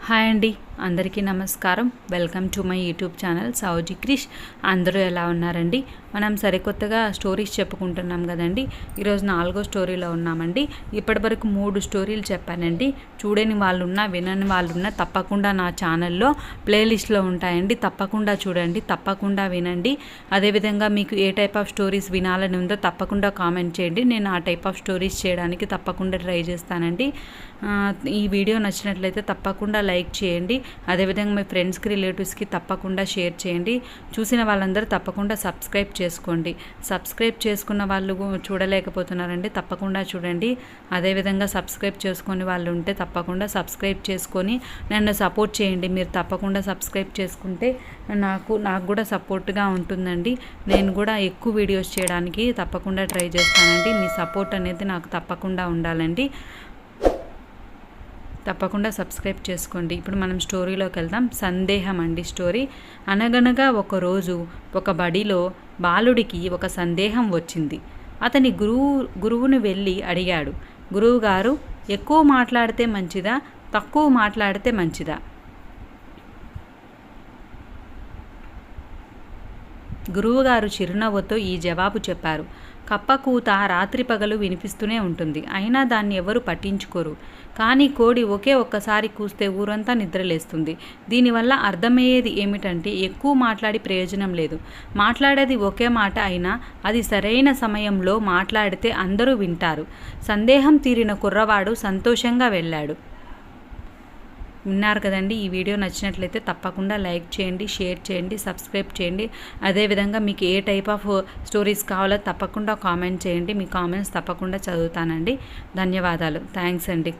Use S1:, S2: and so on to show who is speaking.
S1: Hi అండి. అందరికీ నమస్కారం. Welcome to my YouTube channel Sowji Krish అందరూ ఎలా ఉన్నారండి? మనం సరికొత్తగా స్టోరీస్ చెప్పుకుంటున్నాం కదండి. ఈరోజు నాలుగో స్టోరీలో ఉన్నామండి. ఇప్పటివరకు మూడు స్టోరీలు చెప్పానండి. చూడని వాళ్ళున్నా వినని వాళ్ళు ఉన్నా తప్పకుండా నా ఛానల్లో ప్లేలిస్ట్లో ఉంటాయండి. తప్పకుండా చూడండి తప్పకుండా వినండి. అదేవిధంగా మీకు ఏ టైప్ ఆఫ్ స్టోరీస్ వినాలని ఉందో తప్పకుండా కామెంట్ చేయండి. నేను ఆ టైప్ ఆఫ్ స్టోరీస్ చేయడానికి తప్పకుండా ట్రై చేస్తానండి. ఈ వీడియో నచ్చినట్లయితే తప్పకుండా లైక్ చేయండి. అదేవిధంగా మీ ఫ్రెండ్స్కి రిలేటివ్స్కి తప్పకుండా షేర్ చేయండి. చూసిన వాళ్ళందరూ తప్పకుండా సబ్స్క్రైబ్ చేసుకోండి. సబ్స్క్రైబ్ చేసుకున్న వాళ్ళు చూడలేకపోతున్నారండి తప్పకుండా చూడండి. అదేవిధంగా సబ్స్క్రైబ్ చేసుకుని వాళ్ళు ఉంటే తప్పకుండా సబ్స్క్రైబ్ చేసుకొని నన్ను సపోర్ట్ చేయండి. మీరు తప్పకుండా సబ్స్క్రైబ్ చేసుకుంటే నాకు నాకు కూడా సపోర్ట్గా ఉంటుందండి. నేను కూడా ఎక్కువ వీడియోస్ చేయడానికి తప్పకుండా ట్రై చేస్తానండి. మీ సపోర్ట్ అనేది నాకు తప్పకుండా ఉండాలండి. తప్పకుండా సబ్స్క్రైబ్ చేసుకోండి. ఇప్పుడు మనం స్టోరీలోకి వెళ్దాం. సందేహం అండి స్టోరీ అనగనగా ఒకరోజు ఒక బడిలో బాలుడికి ఒక సందేహం వచ్చింది. అతని గురువు గురువును వెళ్ళి అడిగాడు. గురువుగారు ఎక్కువ మాట్లాడితే మంచిదా? తక్కువ మాట్లాడితే మంచిదా? గురువుగారు చిరునవ్వుతో ఈ జవాబు చెప్పారు. కప్పకూత రాత్రి పగలు వినిపిస్తూనే ఉంటుంది. అయినా దాన్ని ఎవరు పట్టించుకోరు. కానీ కోడి ఒకే ఒక్కసారి కూస్తే ఊరంతా నిద్రలేస్తుంది. దీనివల్ల అర్థమయ్యేది ఏమిటంటే ఎక్కువ మాట్లాడి ప్రయోజనం లేదు. మాట్లాడేది ఒకే మాట అయినా అది సరైన సమయంలో మాట్లాడితే అందరూ వింటారు. సందేహం తీరిన కుర్రవాడు సంతోషంగా వెళ్ళాడు. విన్నారు కదండి. ఈ వీడియో నచ్చినట్లయితే తప్పకుండా లైక్ చేయండి షేర్ చేయండి సబ్స్క్రైబ్ చేయండి. అదేవిధంగా మీకు ఏ టైప్ ఆఫ్ స్టోరీస్ కావాలో తప్పకుండా కామెంట్ చేయండి. మీ కామెంట్స్ తప్పకుండా చదువుతానండి. ధన్యవాదాలు. థ్యాంక్స్ అండి.